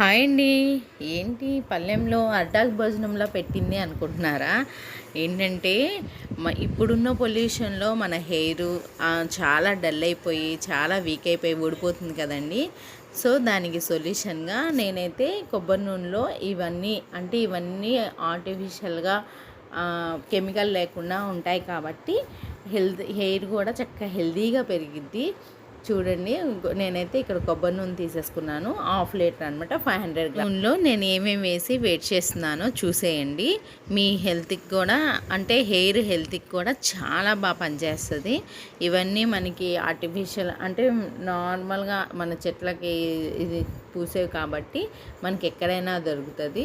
Hi అండి. ఏంటి పల్లెంలో అడ్డాకు భోజనంలో పెట్టింది అనుకుంటున్నారా? ఏంటంటే మ ఇప్పుడున్న పొల్యూషన్లో మన హెయిర్ చాలా డల్ అయిపోయి చాలా వీక్ అయిపోయి ఊడిపోతుంది కదండి. సో దానికి సొల్యూషన్గా నేనైతే కొబ్బరి నూనెలో ఇవన్నీ అంటే ఇవన్నీ ఆర్టిఫిషియల్గా కెమికల్ లేకుండా ఉంటాయి కాబట్టి హెల్త్ హెయిర్ కూడా చక్కగా హెల్తీగా పెరిగిద్ది. చూడండి నేనైతే ఇక్కడ కొబ్బరి నూనె తీసేసుకున్నాను. హాఫ్ లీటర్ అనమాట ఫైవ్ హండ్రెడ్ నూనెలో నేను ఏమేమి వేసి వెయిట్ చేస్తున్నానో చూసేయండి. మీ హెల్త్కి కూడా అంటే హెయిర్ హెల్త్కి కూడా చాలా బాగా పనిచేస్తుంది. ఇవన్నీ మనకి ఆర్టిఫిషియల్ అంటే నార్మల్గా మన చెట్లకి ఇది పూసేవి కాబట్టి మనకి ఎక్కడైనా దొరుకుతుంది.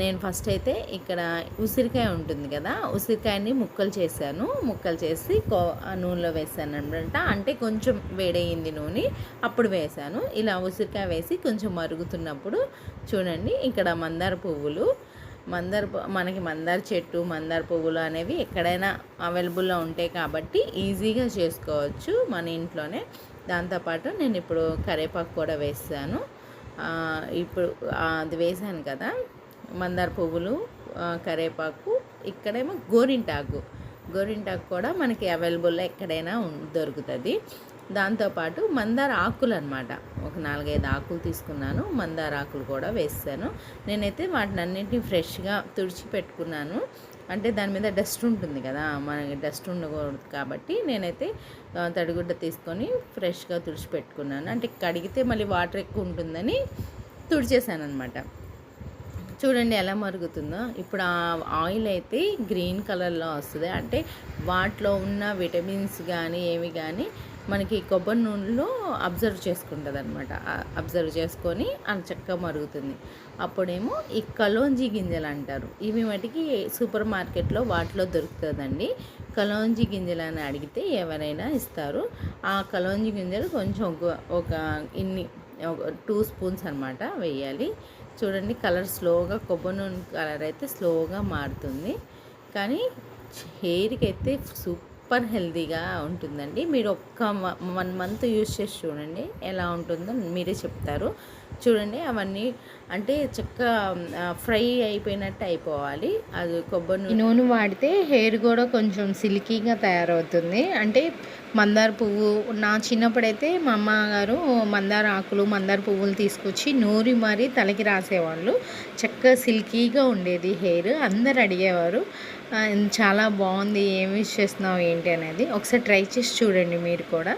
నేను ఫస్ట్ అయితే ఇక్కడ ఉసిరికాయ ఉంటుంది కదా ఉసిరికాయని ముక్కలు చేశాను. ముక్కలు చేసి కో నూనెలో వేసాను అనమాట అంటే కొంచెం వేడయింది నూనె అప్పుడు వేసాను. ఇలా ఉసిరికాయ వేసి కొంచెం మరుగుతున్నప్పుడు చూడండి ఇక్కడ మందార పువ్వులు మందార మనకి మందార చెట్టు మందార పువ్వులు అనేవి ఎక్కడైనా అవైలబుల్లో ఉంటాయి కాబట్టి ఈజీగా చేసుకోవచ్చు మన ఇంట్లోనే. దాంతోపాటు నేను ఇప్పుడు కరేపాకు కూడా వేసాను. ఇప్పుడు అది వేసాను కదా. మందార పువ్వులు కరేపాకు ఇక్కడేమో గోరింటాకు. గోరింటాకు కూడా మనకి అవైలబుల్లో ఎక్కడైనా దొరుకుతుంది. దాంతోపాటు మందార ఆకులు అనమాట ఒక నాలుగైదు ఆకులు తీసుకున్నాను. మందార ఆకులు కూడా వేసాను నేనైతే వాటిని అన్నింటినీ ఫ్రెష్గా తుడిచి పెట్టుకున్నాను అంటే దాని మీద డస్ట్ ఉంటుంది కదా మనకి డస్ట్ ఉండకూడదు కాబట్టి నేనైతే తడిగుడ్డ తీసుకొని ఫ్రెష్గా తుడిచి పెట్టుకున్నాను అంటే కడిగితే మళ్ళీ వాటర్ ఎక్కువ ఉంటుందని తుడిచేసాను అనమాట చూడండి ఎలా మరుగుతుందో. ఇప్పుడు ఆ ఆయిల్ అయితే గ్రీన్ కలర్లో వస్తుంది. అంటే వాటిలో ఉన్న విటమిన్స్ కానీ ఏమి కానీ మనకి కొబ్బరి నూనెలో అబ్జర్వ్ చేసుకుంటుంది అనమాట అబ్జర్వ్ చేసుకొని అది చక్కగా మరుగుతుంది. అప్పుడేమో ఈ కలోంజి గింజలు అంటారు. ఇవి మటుకి సూపర్ మార్కెట్లో వాటిలో దొరుకుతుందండి. కలోంజి గింజలు అని అడిగితే ఎవరైనా ఇస్తారు. ఆ కలోంజి గింజలు కొంచెం ఒక ఇన్ని టూ స్పూన్స్ అనమాట వేయాలి. చూడండి కలర్ స్లోగా కొబ్బరి నూనె కలర్ అయితే స్లోగా మారుతుంది. కానీ హెయిర్కి అయితే సూపర్ హెల్తీగా ఉంటుందండి. మీరు ఒక్క వన్ మంత్ యూజ్ చేసి చూడండి ఎలా ఉంటుందో మీరే చెప్తారు. చూడండి అవన్నీ అంటే చక్క ఫ్రై అయిపోయినట్టు అయిపోవాలి. అది కొబ్బరి నూనె వాడితే హెయిర్ కూడా కొంచెం సిల్కీగా తయారవుతుంది. అంటే మందార పువ్వు నా చిన్నప్పుడైతే మా అమ్మగారు మందార ఆకులు మందార పువ్వులు తీసుకొచ్చి నూరి మరీ తలకి రాసేవాళ్ళు. చక్కగా సిల్కీగా ఉండేది హెయిర్ అందరు అడిగేవారు. చాలా బాగుంది ఏమి చేస్తున్నావు ఏంటి? అనేది. ఒకసారి ట్రై చేసి చూడండి మీరు కూడా.